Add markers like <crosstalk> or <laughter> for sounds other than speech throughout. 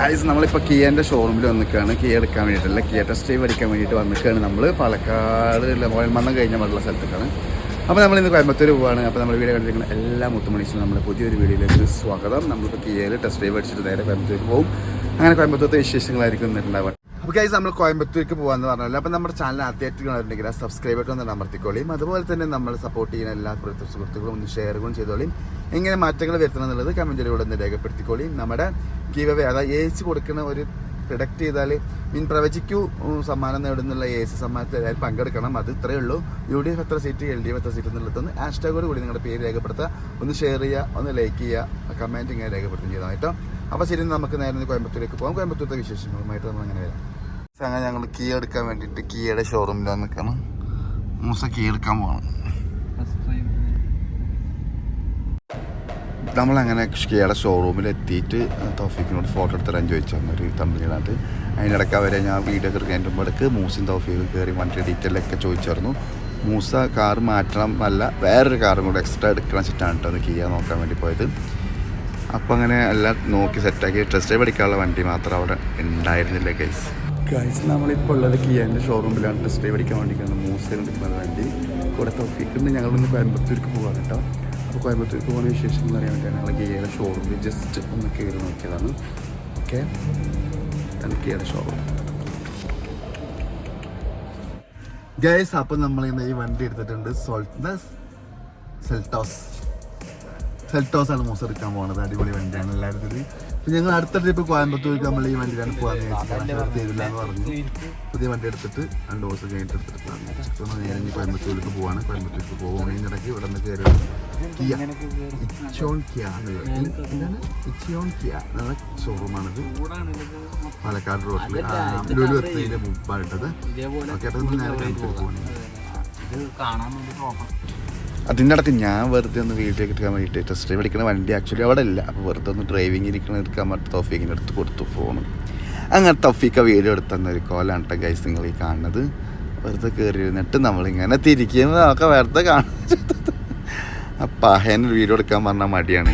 Guys നമ്മളിപ്പോൾ കിയേന്റെ ഷോറൂമിൽ വന്നിക്കാണ്. Kia എടുക്കാൻ വേണ്ടിയിട്ടല്ല കിയ ടെസ്റ്റ് ഡ്രൈവ് എടുക്കാൻ വേണ്ടിയിട്ട് വന്നിക്കാണ് നമ്മൾ പാലക്കാട് മന്നം കഴിഞ്ഞ മറ്റുള്ള സ്ഥലത്തേക്കാണ്. അപ്പോൾ നമ്മൾ ഇന്ന് കോയമ്പത്തൂർ പോവാണ്. അപ്പോൾ നമ്മൾ വീഡിയോ കണ്ടിരിക്കുന്ന എല്ലാ മുത്തുമണീസിനും നമ്മുടെ പുതിയൊരു വീഡിയോയിലേക്ക് സ്വാഗതം. നമ്മളിപ്പോൾ കിയയിൽ ടെസ്റ്റ് ഡ്രൈവ് അടിച്ചിട്ട് നേരെ കോയമ്പത്തൂർ പോകും അങ്ങനെ കോയമ്പത്തൂരത്തെ വിശേഷങ്ങളായിരിക്കും എന്നിട്ടുണ്ടാവുക അപ്പോൾ ഗൈസ് നമ്മൾ കോയമ്പത്തൂർക്ക് പോകാമെന്ന് പറഞ്ഞല്ലോ. അപ്പോൾ നമ്മുടെ ചാനൽ ആദ്യമായിട്ട് കാണുന്നുണ്ടെങ്കിൽ ആ സബ്സ്ക്രൈബ് ബട്ടൺ ഒന്ന് അമർത്തിക്കോളിയും അതുപോലെ തന്നെ നമ്മൾ സപ്പോർട്ട് ചെയ്യുന്ന എല്ലാ സുഹൃത്തു സുഹൃത്തുക്കളും ഒന്ന് ഷെയറുകളും ചെയ്തോളിയും എങ്ങനെ മാറ്റങ്ങൾ വരുത്തണം എന്നുള്ളത് കമന്റിലൂടെ ഒന്ന് രേഖപ്പെടുത്തിക്കോളിയും നമ്മുടെ ഗീവ് അവേ അതായത് ഏച്ച് കൊടുക്കുന്ന ഒരു പ്രൊഡക്റ്റ് ചെയ്താൽ മീൻ പ്രവചിക്കൂ സമ്മാനം നേടുന്നുള്ള എ സി സമ്മാനത്തിൽ എല്ലാവരും പങ്കെടുക്കണം. അത് ഇത്രയേ ഉള്ളൂ. യു ഡി എഫ് എത്ര സീറ്റ് എൽ ഡി എഫ് എത്ര സീറ്റ് എന്നുള്ളതൊന്ന് ഹാഷ്ടാഗോട് കൂടി നിങ്ങളുടെ പേര് രേഖപ്പെടുത്തുക. ഒന്ന് ഷെയർ ചെയ്യുക ഒന്ന് ലൈക്ക് ചെയ്യുക കമന്റ് ഇങ്ങനെ രേഖപ്പെടുത്തുകയും ചെയ്താൽ കേട്ടോ. അപ്പോൾ ശരി നമുക്ക് നേരെ കോയമ്പത്തൂരേക്ക് പോകാം. കോയമ്പത്തൂരത്തെ വിശേഷങ്ങളുമായിട്ട് നമ്മൾ അങ്ങനെ വരാം. അങ്ങനെ ഞങ്ങൾ കീ എടുക്കാൻ വേണ്ടിയിട്ട് കീയുടെ ഷോറൂമിൽ നിൽക്കണം മൂസ കീ എടുക്കാൻ പോകണം നമ്മളങ്ങനെ കിയുടെ ഷോറൂമിൽ എത്തിയിട്ട് തൗഫീഖിനോട് ഫോട്ടോ എടുത്ത് തരാൻ ചോദിച്ചു. ഒരു തമ്മിലിനകത്ത് അതിനിടയ്ക്ക് അവരെ ഞാൻ വീഡിയോ എടുക്കാൻ ഇടയ്ക്ക് മൂസിൻ തൗഫീഖ് കയറി വണ്ടിയുടെ ഡീറ്റെയിലൊക്കെ ചോദിച്ചായിരുന്നു. മൂസ കാർ മാറ്റണം അല്ല വേറൊരു കാറും കൂടെ എക്സ്ട്രാ എടുക്കണം വെച്ചിട്ടാണ് കേട്ടോ അത് കിയ നോക്കാൻ വേണ്ടി പോയത്. അപ്പോൾ അങ്ങനെ എല്ലാം നോക്കി സെറ്റാക്കി ടെസ്റ്റ് ഡ്രൈവ് അടിക്കാനുള്ള വണ്ടി മാത്രം അവിടെ ഉണ്ടായിരുന്നില്ല ഗൈസ് ഗൈസ് നമ്മളിപ്പോൾ ഉള്ളത് കിയാന്റെ ഷോറൂമിലാണ് ടെസ്റ്റ് ഡ്രൈവ് അടിക്കാൻ വേണ്ടിയിട്ടാണ് മൂസയിൽ വണ്ടി. കൂടെ തൗഫീഖുണ്ട് ഞങ്ങളിന്ന് കോയമ്പത്തൂർക്ക് പോകാൻ കേട്ടോ. അപ്പോൾ കോയമ്പത്തൂർക്ക് പോകുന്ന വിശേഷങ്ങൾ അറിയാൻ വേണ്ടിയാണ് ഞങ്ങൾ കിയയുടെ ഷോറൂമിൽ ജസ്റ്റ് ഒന്ന് കയറി നോക്കിയതാണ്. ഓക്കെ കിയയുടെ ഷോറൂം ഗൈസ് അപ്പം നമ്മളിന്ന് ഈ വണ്ടി എടുത്തിട്ടുണ്ട് സോൾട്ട്നസ് സെൽട്ടോസ് സെൽട്ടോസ് ആണ് മൂസ് എടുക്കാൻ പോകുന്നത് അടിപൊളി വണ്ടിയാണ് എല്ലാവരും അപ്പം ഞങ്ങൾ അടുത്ത ട്രിപ്പ് കോയമ്പത്തൂർക്ക് നമ്മൾ ഈ വണ്ടിയിലാണ് പോകാൻ ചെയ്തില്ല എന്ന് പറഞ്ഞു. പുതിയ വണ്ടി എടുത്തിട്ട് രണ്ട് ദിവസം കഴിഞ്ഞിട്ട് എടുത്തിട്ട്. അപ്പോൾ നേരെ ഇനി കോയമ്പത്തൂർക്ക് പോവാണ്. കോയമ്പത്തൂർക്ക് പോകുന്നതിനിടയ്ക്ക് ഇവിടെ നിന്ന് കയറി. കിയ. ഇച്ചോൺ കിയ എന്ന് പറയും. എന്താണ്? ഇച്ചിയോൺ കിയ. എന്നുള്ള ഷോറൂമാണിത് പാലക്കാട് റോഡിൽ ലുലു എത്തുന്നതിന്റെ മുമ്പായിട്ടത്. ഓക്കെ അപ്പം നേരെ കഴിഞ്ഞിട്ട് ഇത് കാണാൻ വേണ്ടി അതിന്റെ ഞാൻ വെറുതെ ഒന്ന് വീട്ടിലേക്ക് എടുക്കാൻ വേണ്ടിയിട്ട് ടെസ്റ്റ് ഡ്രൈവ് എടുക്കുന്ന വണ്ടി ആക്ച്വലി അവിടെ ഇല്ല. അപ്പോൾ വെറുതെ ഒന്ന് ഡ്രൈവിംഗ് ഇരിക്കണ എടുക്കാൻ വേണ്ടി തൗഫീഖിന്റെ അടുത്ത് കൊടുത്തു ഫോണ് അങ്ങനെ തൗഫീഖ വീഡിയോ എടുത്തുന്ന ഒരു കോലാണ് കേട്ടോ ഗൈസ് നിങ്ങൾ ഈ കാണുന്നത്. വെറുതെ കയറി ഇരുന്നിട്ട് നമ്മളിങ്ങനെ തിരിക്കുന്നതൊക്കെ വെറുതെ കാണുന്നത്. അപ്പം അഹേനൊരു വീഡിയോ എടുക്കാൻ പറഞ്ഞാൽ മടിയാണ്.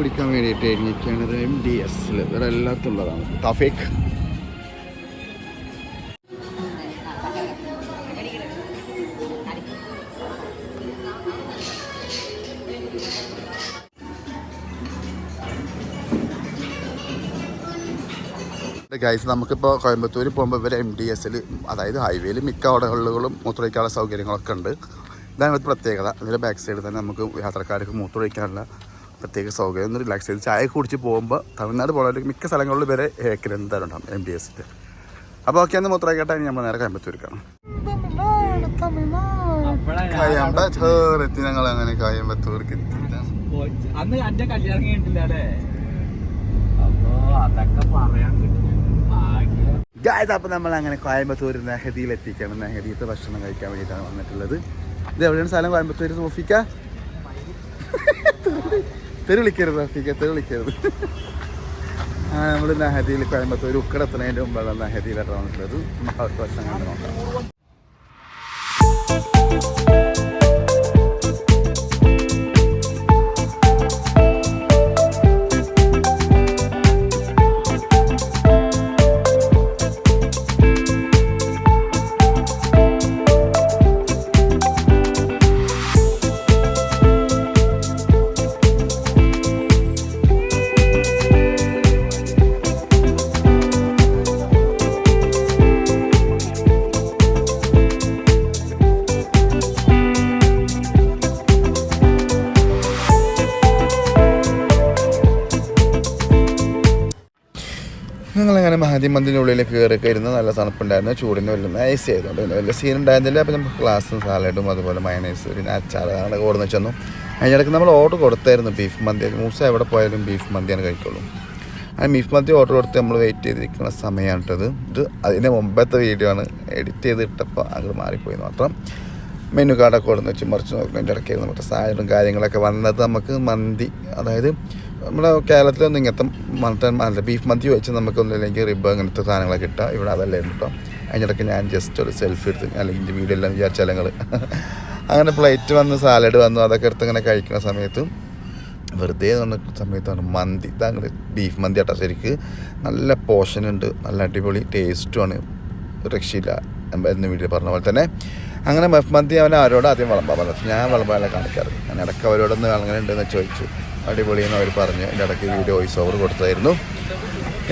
ചായ കുടിക്കാൻ വേണ്ടിയിട്ട് എഴുന്നേക്കാണത് എം ഡി എസിൽ ഇവിടെ എല്ലാത്തുള്ളതാണ്. തഫേക്ക് ഗൈസ് നമുക്കിപ്പോൾ കോയമ്പത്തൂർ പോകുമ്പോൾ ഇവർ എം ഡി എസിൽ അതായത് ഹൈവേയിൽ മിക്ക ഓടകളിലും മൂത്രമൊഴിക്കാനുള്ള സൗകര്യങ്ങളൊക്കെ ഉണ്ട്. ഇതാണ് ഇവിടുത്തെ പ്രത്യേകത. ഇതിന്റെ ബാക്ക് സൈഡിൽ തന്നെ നമുക്ക് യാത്രക്കാർക്ക് മൂത്രമൊഴിക്കാനുള്ള പ്രത്യേക സൗകര്യം ഒന്ന് റിലാക്സ് ചെയ്ത് ചായ കുടിച്ച് പോകുമ്പോൾ തമിഴ്നാട് പോലെ മിക്ക സ്ഥലങ്ങളിൽ വരെ ഏക്കർ എന്തായാലും എം ഡി എസിൽ അപ്പോൾ ഓക്കെ അന്ന് മൂത്രമൊഴിക്കട്ടെ ഇനി നമ്മൾ നേരെ കോയമ്പത്തൂർക്കാണ്. കോയമ്പത്തൂർ എത്തി ഞങ്ങൾ അങ്ങനെ കയമ്പത്തൂർക്ക് അന്ന് അന്റെ കല്യാണം കഴിഞ്ഞിട്ടില്ല അല്ലേ? അപ്പൊ അതൊക്കെ പറയാൻ കിട്ടും അപ്പോൾ നമ്മൾ അങ്ങനെ കോയമ്പത്തൂർ നെഹദിയിൽ എത്തിക്കണം നെഹദിയത്തെ ഭക്ഷണം കഴിക്കാൻ വേണ്ടിയിട്ടാണ് വന്നിട്ടുള്ളത്. ഇത് എവിടെയാണ് സ്ഥലം? കോയമ്പത്തൂർ സോഫിക്ക? തെരു വിളിക്കരുത് തെരുവിളിക്കരുത് ആ നമ്മൾ നഹദിയിൽ കോയമ്പത്തൂർ ഒരു മുമ്പാണ് മുമ്പുള്ള വന്നിട്ടുള്ളത് നമുക്ക് അവർക്ക് ഭക്ഷണം കണ്ടു നോക്കാം. ഞങ്ങളങ്ങനെ മഹാദി കയറി കയറുന്ന നല്ല തണുപ്പുണ്ടായിരുന്നു. ചൂടിന് വലിയ നൈസ് പിന്നെ വലിയ സീൻ ഉണ്ടായിരുന്നില്ല. അപ്പോൾ നമുക്ക് ഗ്ലാസ്സും സാലഡും അതുപോലെ മയണൈസ് പിന്നെ അച്ചാർ അങ്ങനെ കൊടുന്ന് വെച്ചു അതിനിടയ്ക്ക് നമ്മൾ ഓർഡർ കൊടുത്തായിരുന്നു ബീഫ് മന്തി. മൂസ എവിടെ പോയാലും ബീഫ് മന്തിയാണ് കഴിക്കുള്ളൂ. ആ ബീഫ് മന്തി ഓർഡർ കൊടുത്ത് നമ്മൾ വെയിറ്റ് ചെയ്തിരിക്കുന്ന സമയമാണ് ഇത് അതിന്റെ മുമ്പത്തെ വീഡിയോ ആണ്. എഡിറ്റ് ചെയ്ത് ഇട്ടപ്പോൾ അങ്ങോട്ട് മാറിപ്പോയി മാത്രം. മെനു കാർഡൊക്കെ കൊടുന്ന് വെച്ച് മറിച്ച് നോക്കുന്നതിന്റെ ഇടയ്ക്കായിരുന്നു മറ്റേ കാര്യങ്ങളൊക്കെ വന്നത് നമുക്ക് മന്തി അതായത് നമ്മുടെ കേരളത്തിലൊന്നും ഇങ്ങനത്തെ മട്ടൻ അല്ല ബീഫ് മന്തി വെച്ച് നമുക്കൊന്നും ഇല്ലെങ്കിൽ റിബ് അങ്ങനത്തെ സാധനങ്ങളൊക്കെ കിട്ടുക ഇവിടെ അതല്ലായിരുന്നു കേട്ടോ അതിനിടയ്ക്ക് ഞാൻ ജസ്റ്റ് ഒരു സെൽഫി എടുത്ത് അല്ലെങ്കിൽ എന്റെ വീഡിയോ എല്ലാം വിചാരിച്ചാൽ ഞങ്ങൾ അങ്ങനെ പ്ലേറ്റ് വന്ന് സാലഡ് വന്നു അതൊക്കെ എടുത്ത് ഇങ്ങനെ കഴിക്കുന്ന സമയത്തും വെറുതെ വന്ന സമയത്താണ് മന്തി. ഇതാണ് ബീഫ് മന്തി ആട്ടോ ശരിക്ക്. നല്ല പോഷനുണ്ട് നല്ല അടിപൊളി ടേസ്റ്റുമാണ് രക്ഷയില്ല എന്ന് വീഡിയോ പറഞ്ഞ പോലെ തന്നെ. അങ്ങനെ ബഫ് മന്തി അവൻ അവരോട് ആദ്യം വിളമ്പാൻ പറഞ്ഞു ഞാൻ വിളമ്പാനല്ല കാണിക്കാറ്. ഞാൻ ഇടയ്ക്ക് അവരോടൊന്ന് അങ്ങനെ ഉണ്ടെന്ന് ചോദിച്ചു. അടിപൊളി എന്ന് അവർ പറഞ്ഞു. എന്റെ ഇടയ്ക്ക് വീഡിയോ വോയിസ് ഓവർ കൊടുത്തായിരുന്നു.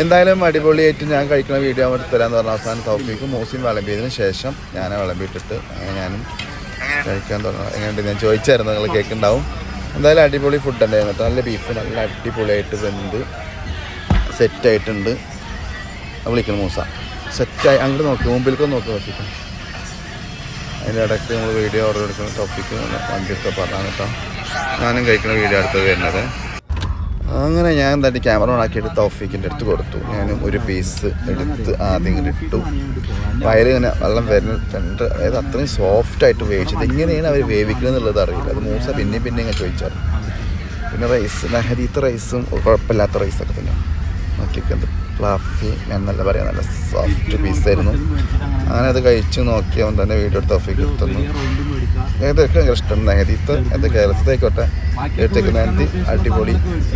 എന്തായാലും അടിപൊളിയായിട്ട് ഞാൻ കഴിക്കുന്ന വീഡിയോ അവർ തരാമെന്ന് പറഞ്ഞ അവസാനം തൗഫീക്ക് മൂസിയും വിളമ്പിയതിന് ശേഷം ഞാൻ വിളമ്പിയിട്ടിട്ട് ഞാനും കഴിക്കാൻ തുടങ്ങി. എങ്ങനെയുണ്ട്? ഞാൻ ചോദിച്ചായിരുന്നു. നിങ്ങൾ കേൾക്കുന്നുണ്ടാവും. എന്തായാലും അടിപൊളി ഫുഡ് ഉണ്ടായിരുന്നു നല്ല ബീഫ് നല്ല അടിപൊളിയായിട്ട് വെന്ത് സെറ്റായിട്ടുണ്ട് വിളിക്കണം മൂസ. സെറ്റായി അങ്ങോട്ട് നോക്കി. മുമ്പിലേക്ക് നോക്കി നോക്കിയിട്ട് അതിന്റെ ഇടയ്ക്ക് നമ്മൾ വീഡിയോ ഓർഡർ എടുക്കുന്ന ടോപ്പിക്ക് വണ്ടിയൊക്കെ പറഞ്ഞാണ് കേട്ടോ. ഞാനും കഴിക്കുന്ന വീഡിയോ അടുത്തത് വരുന്നത്. അങ്ങനെ ഞാൻ എന്തായാലും ക്യാമറ ഓൺ ആക്കിയിട്ട് തോഫീക്കിന്റെ അടുത്ത് കൊടുത്തു. ഞാനും ഒരു പീസ് എടുത്ത് ആദ്യം ഇങ്ങനെ ഇട്ടു. വയറ് ഇങ്ങനെ വെള്ളം വരുന്ന രണ്ട് അതായത് അത്രയും സോഫ്റ്റായിട്ട് വേവിച്ചത്. എങ്ങനെയാണ് അവർ വേവിക്കുന്നത് എന്നുള്ളത് അറിയില്ല. അത് മൂസ പിന്നെയും പിന്നെ ഇങ്ങനെ ചോദിച്ചാൽ പിന്നെ റൈസ് നഹരീത്ത റൈസും കുഴപ്പമില്ലാത്ത റൈസൊക്കെ തന്നെ. നോക്കിയൊക്കെ എന്ത് ഫ്ലാഫി ഞാൻ നല്ല പറയാം നല്ല സോഫ്റ്റ് പീസായിരുന്നു അങ്ങനെ അത് കഴിച്ച് നോക്കിയവൻ തന്നെ വീഡിയോ എടുത്ത് ഓഫീക്ക് തന്നു ഏതൊക്കെ ഇഷ്ടം. നഹരീത്ത് അത് കേരളത്തിലേക്കോട്ടെ. എടുത്തേക്ക് നന്ദി അടിപൊളി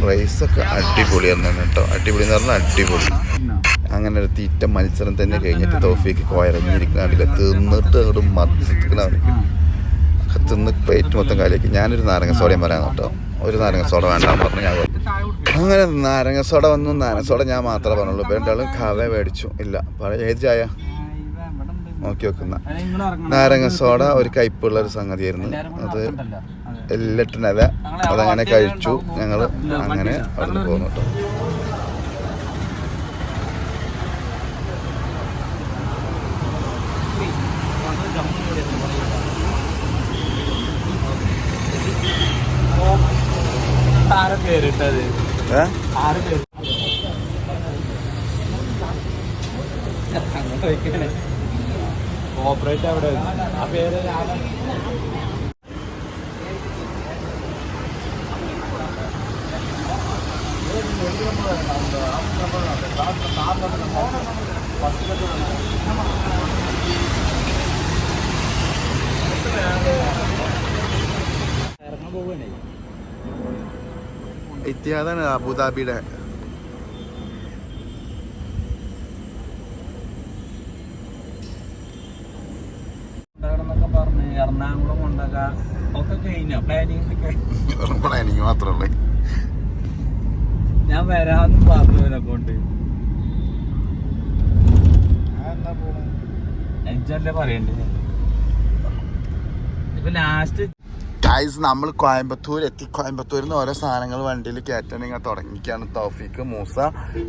റൈസൊക്കെ അടിപൊളിയായിരുന്നു കേട്ടോ. അടിപൊളി എന്ന് പറഞ്ഞാൽ അടിപൊളി. അങ്ങനെ ഒരു തീറ്റ മത്സരം തന്നെ കഴിഞ്ഞിട്ട് തോഫിക്ക് കോയറങ്ങിയിരിക്കുന്ന കണ്ടില്ല? തിന്നിട്ട് അങ്ങോട്ട് മത്തിക്കണ തിന്ന് പ്ലേറ്റ് മൊത്തം കാലിയാക്കി. ഞാനൊരു നാരങ്ങ സോഡയും പറയാൻ കേട്ടോ. ഒരു നാരങ്ങ സോഡ വേണ്ടാന്ന് പറഞ്ഞു ഞാൻ അങ്ങനെ നാരങ്ങ സോഡ വന്നു. നാരങ്ങ സോഡ ഞാൻ മാത്രമേ പറഞ്ഞുള്ളൂ. രണ്ടാളും കവ മേടിച്ചു. ഇല്ല. ഏത് ചായ? നോക്കി വെക്കുന്ന നാരങ്ങ സോഡ ഒരു കയ്പുള്ള ഒരു സംഗതിയായിരുന്നു. അത് എല്ലട്ടിനല്ല അതങ്ങനെ കഴിച്ചു. ഞങ്ങൾ അങ്ങനെ അവിടെ പോന്നു കേട്ടോ. പേരിട്ടത് പേര് അങ്ങോട്ട് വയ്ക്കണേ ഓപ്പറേറ്റ് അവിടെ ആ പേര് ഇറങ്ങാൻ പോവുകയാണേ ഇത്യാദാണ് അബുദാബിയുടെ കഴിഞ്ഞ പ്ലാനിങ് ഒക്കെ പ്ലാനിങ് മാത്രമേ ഞാൻ വരാന്ന് പറഞ്ഞു ഇവരെ കൊണ്ട് എഞ്ചല്ലേ പറയണ്ടേ? ഇപ്പൊ ലാസ്റ്റ് ഗൈസ് നമ്മൾ കോയമ്പത്തൂർ എത്തി. കോയമ്പത്തൂരിൽ നിന്ന് ഓരോ സാധനങ്ങൾ വണ്ടിയിൽ കയറ്റാൻ ഇങ്ങനെ തുടങ്ങിക്കാണ് തോഫിക്ക് മൂസ.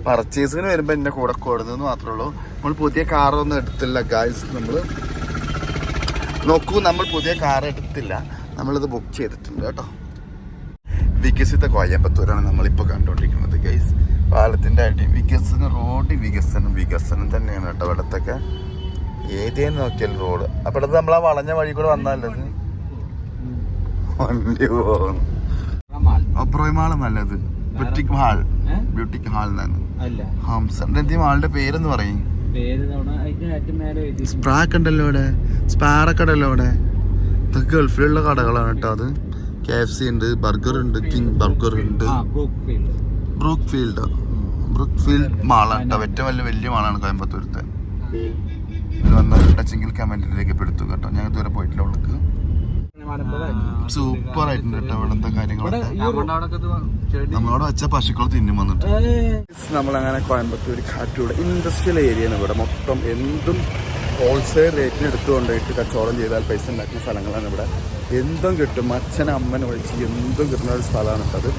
പർച്ചേസിന് വരുമ്പോൾ എന്നെ കൂടെ കൊടുന്നതെന്ന് മാത്രമേ ഉള്ളൂ. നമ്മൾ പുതിയ കാറൊന്നും എടുത്തില്ല ഗൈസ് നമ്മൾ നോക്കൂ നമ്മൾ പുതിയ കാർ എടുത്തില്ല. നമ്മളിത് ബുക്ക് ചെയ്തിട്ടുണ്ട് കേട്ടോ. വികസിത കോയമ്പത്തൂരാണ് നമ്മളിപ്പോൾ കണ്ടുകൊണ്ടിരിക്കുന്നത് ഗൈസ് പാലത്തിന്റെ അടി വികസനം റോഡ് വികസനം വികസനം തന്നെയാണ് കേട്ടോ ഇവിടത്തൊക്കെ. ഏതേന്ന് നോക്കിയാൽ റോഡ് അപ്പോൾ നമ്മൾ ആ വളഞ്ഞ വഴി കൂടെ വന്നാലത് വണ്ടി പോകുന്നു. ഒബ്രോയ് മാൾ നല്ലത്. ബ്യൂട്ടിക് ഹാൾ ബ്യൂട്ടിക് ഹാൾ എന്നാണ്. ഹംസന്റെ എന്തി മാളിന്റെ പേരെന്ന് പറയും. പേര് അവിടെ അതിന്റെ ഏറ്റവും മേലെ എഴുതി സ്പ്രാക്ക് ഉണ്ടല്ലോ ഇവിടെ. സ്പാറൊക്കെ ഉണ്ടല്ലോ ഇവിടെ. ഇതൊക്കെ ഗൾഫിലുള്ള കടകളാണ് കേട്ടോ അത്. കെ എഫ് സി ഉണ്ട് ബർഗർ ഉണ്ട് കിങ് ബർഗർ ഉണ്ട്. ആ Brookfield Brookfield Brookfield മാളാണ് കേട്ടോ. ഏറ്റവും വലിയ വലിയ മാളാണ് കോയമ്പത്തൂരത്തെ. ഇത് വന്ന ടച്ചിങ്ങിൽ കമന്റിലേക്ക് പെടുത്തു കേട്ടോ. ഞാൻ ഇതുവരെ പോയിട്ടില്ല ഉള്ളക്ക്. സൂപ്പർ ആയിട്ടുണ്ട് കേട്ടോ ഇവിടുത്തെ കാര്യങ്ങളൊക്കെ. നമ്മളോട് വെച്ച പശുക്കൾ തിന്നും വന്നിട്ട്. നമ്മളങ്ങനെ കോയമ്പത്തൂർ കാറ്റൂടെ ഇൻഡസ്ട്രിയൽ ഏരിയയാണ് ഇവിടെ. മൊത്തം എന്തും ഹോൾസെയിൽ റേറ്റിന് എടുത്തുകൊണ്ടിട്ട് കച്ചവടം ചെയ്താൽ പൈസ ഉണ്ടാക്കുന്ന സ്ഥലങ്ങളാണ് ഇവിടെ. എന്തും കിട്ടും. അച്ഛൻ അമ്മൻ ഒഴിച്ച് എന്തും കിട്ടുന്ന ഒരു സ്ഥലമാണ് ഇട്ടത്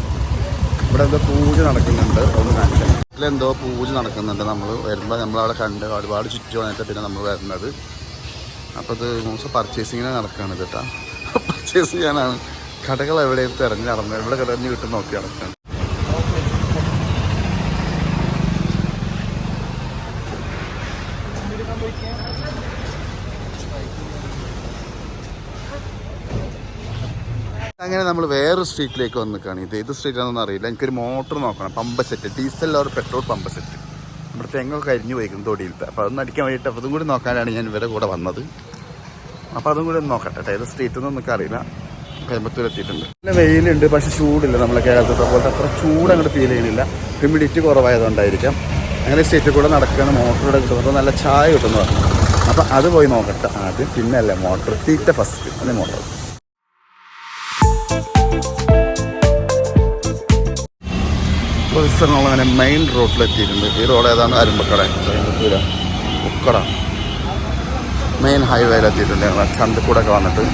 ഇവിടെ എന്തോ പൂജ നടക്കുന്നുണ്ട്. ഒന്ന് കാണിക്കാം. ഇതിലെന്തോ പൂജ നടക്കുന്നുണ്ട്. നമ്മൾ വരുമ്പോൾ നമ്മളവിടെ കണ്ട് ഒരുപാട് ചുറ്റുവാനായിട്ട് പിന്നെ നമ്മൾ വരുന്നത്. അപ്പോൾ ഇത് മൂന്ന് പർച്ചേസിങ്ങിന് നടക്കുകയാണ് കേട്ടോ. <laughs> പർച്ചേസ് ചെയ്യാനാണ്. കടകൾ എവിടെയും തിരഞ്ഞ് നടന്നത് എവിടെ കിടഞ്ഞ് കിട്ടും നോക്കി നടക്കുകയാണ് അങ്ങനെ നമ്മൾ വേറൊരു സ്ട്രീറ്റിലേക്ക് വന്ന് നിൽക്കുകയാണ് ഇത് ഏത് സ്ട്രീറ്റാണെന്ന് അറിയില്ല. എനിക്കൊരു മോട്ടോർ നോക്കണം. Pump set diesel or petrol pump set നമ്മുടെ തെങ്ങൊക്കെ അരിഞ്ഞു പോയിക്കുന്നു തൊടിയിലത്തെ. അപ്പോൾ അതൊന്നും അടിക്കാൻ വേണ്ടിയിട്ട് അപ്പോൾ അതും കൂടി നോക്കാനാണ് ഞാൻ ഇവരെ കൂടെ വന്നത്. അപ്പോൾ അതും കൂടി ഒന്ന് നോക്കട്ടെ ഏത് സ്ട്രീറ്റ് ഒന്നും നമുക്ക് അറിയില്ല. കോയമ്പത്തൂർ എത്തിയിട്ടുണ്ട്. നല്ല വെയിലുണ്ട് പക്ഷെ ചൂടില്ല നമ്മളെ കേരളത്തിലത്തെ പോലത്തെ അത്ര ചൂട് അങ്ങോട്ട് ഫീൽ ചെയ്യുന്നില്ല ഹ്യൂമിഡിറ്റി കുറവായതുകൊണ്ടായിരിക്കാം. അങ്ങനെ സ്റ്റേറ്റിൽ കൂടെ നടക്കുകയാണ് മോട്ടറിലൂടെ കിട്ടുന്നത്. നല്ല ചായ കിട്ടുന്നു പറഞ്ഞു. അപ്പോൾ അത് പോയി നോക്കട്ടെ. പിന്നെ അല്ലേ മോട്ടർ തീറ്റ ഫസ്റ്റ് അല്ലേ മോട്ടർ ദിവസങ്ങൾ അങ്ങനെ മെയിൻ റോഡിലെത്തിയിട്ടുണ്ട് ഈ റോഡ് ഏതാണ്? അരുമ്പക്കട. കോയമ്പത്തൂര ഉക്കട. മെയിൻ ഹൈവേയിലെത്തിയിട്ടുണ്ട് ഞങ്ങൾ ചന്തക്കൂടെ കൂടെ വന്നിട്ട്.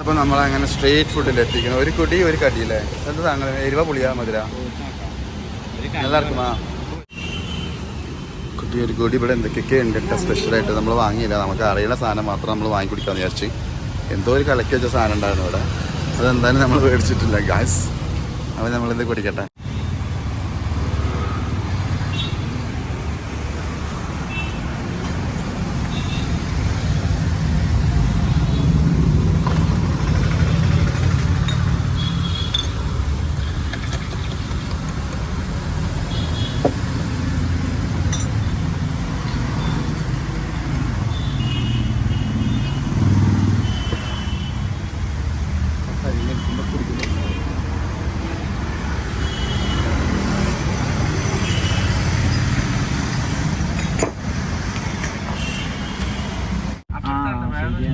അപ്പോൾ നമ്മളങ്ങനെ സ്ട്രീറ്റ് ഫുഡിൽ എത്തിക്കുന്നു. ഒരു കുടി ഒരു കടിയില്ലേ എന്താ അങ്ങനെ എരിവ പുളിയാ മധുര? എല്ലാവർക്കും ആ. കുട്ടി ഒരു കുടി ഇവിടെ എന്തൊക്കെയൊക്കെ ഉണ്ട്. സ്പെഷ്യലായിട്ട് നമ്മൾ വാങ്ങിയില്ല. നമുക്ക് അറിയുന്ന സാധനം മാത്രം നമ്മൾ വാങ്ങിക്കൊടുക്കാമെന്ന് വിചാരിച്ച്. എന്തോ ഒരു കലക്കി വെച്ച സാധനം ഉണ്ടായിരുന്നു ഇവിടെ അതെന്തായാലും നമ്മൾ മേടിച്ചിട്ടില്ല ഗ്യാസ് അപ്പോൾ നമ്മളിത് കുടിക്കട്ടെ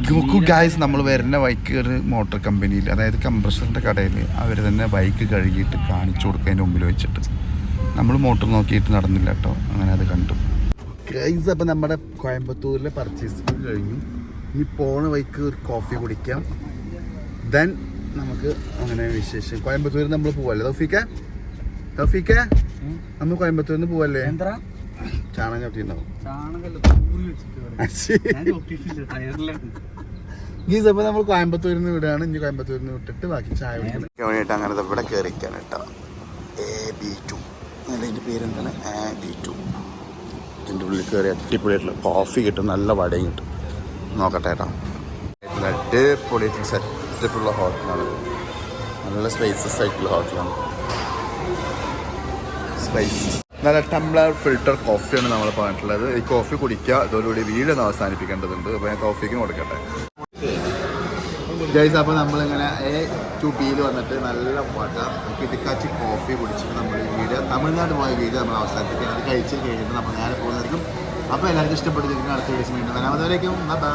നോക്കൂ ഗായ്സ് നമ്മൾ വരുന്ന ബൈക്ക് ഒരു മോട്ടോർ കമ്പനിയിൽ അതായത് കംപ്രഷറിന്റെ കടയിൽ അവർ തന്നെ ബൈക്ക് കഴുകിയിട്ട് കാണിച്ചു കൊടുക്കുക അതിന്റെ മുമ്പിൽ വെച്ചിട്ട്. നമ്മൾ മോട്ടോർ നോക്കിയിട്ട് നടന്നില്ല കേട്ടോ. അങ്ങനെ അത് കണ്ടു. ഗൈസ് അപ്പം നമ്മുടെ കോയമ്പത്തൂരിലെ പർച്ചേസ് കഴിഞ്ഞു. ഇനി പോണ ബൈക്ക് ഒരു കോഫി കുടിക്കാം. ദെൻ നമുക്ക് അങ്ങനെ വിശേഷം. കോയമ്പത്തൂരിൽ നമ്മൾ പോവല്ലേ? തൗഫീക്ക തൗഫീക്ക നമ്മൾ കോയമ്പത്തൂരിൽ നിന്ന് പോവല്ലേ? എന്താ? ചാണകം ചവിട്ടിണ്ടാവും ചാണകല്ല ഗീസ് അപ്പോൾ നമ്മൾ കോയമ്പത്തൂരിൽ നിന്ന് വിടുകയാണ്. ഇനി കോയമ്പത്തൂരിൽ നിന്ന് വിട്ടിട്ട് ബാക്കി ചായ കുടിക്കണം. വേണ്ടിയിട്ട് അങ്ങനെ ദാ ഇവിടെ കയറിക്കാൻ കേട്ടോ. A B two. അതിന്റെ പേരെന്താണ്? A B two. ഇതിന്റെ ഉള്ളിൽ കയറി അടിപൊളിയായിട്ടുള്ള കോഫി കിട്ടും നല്ല വടയും കിട്ടും. നോക്കട്ടെ കേട്ടോ. അടിപൊളിയായിട്ടുള്ള സെറ്റപ്പുള്ള ഹോട്ടലാണ് നല്ല സ്പൈസസ് ആയിട്ടുള്ള ഹോട്ടലാണ് സ്പൈസസ് നല്ല ടംബ്ലർ ഫിൽട്ടർ കോഫിയാണ് നമ്മൾ പറഞ്ഞിട്ടുള്ളത്. ഈ കോഫി കുടിക്കുക ഇതോടുകൂടി വീട് ഒന്ന് അവസാനിപ്പിക്കേണ്ടതുണ്ട്. അപ്പോൾ ഞാൻ കോഫിക്കും കൊടുക്കട്ടെ ഗൈസ് അപ്പോൾ നമ്മളിങ്ങനെ എ ടു ബിയിൽ വന്നിട്ട് നല്ല വട കിടക്കാച്ചി കോഫി കുടിച്ചിട്ട് നമ്മൾ ഈ വീഡിയോ തമിഴ്നാട് പോയ വീഡിയോ നമ്മൾ അവസാനിപ്പിക്കുക അത് കഴിച്ച് കഴിഞ്ഞിട്ട് നമ്മൾ നേരെ പോകുന്നതായിരിക്കും. അപ്പോൾ എല്ലാവർക്കും ഇഷ്ടപ്പെട്ടിരിക്കുന്ന അടുത്ത വീഡിയോസ് വീണ്ടും വരാം. ബൈ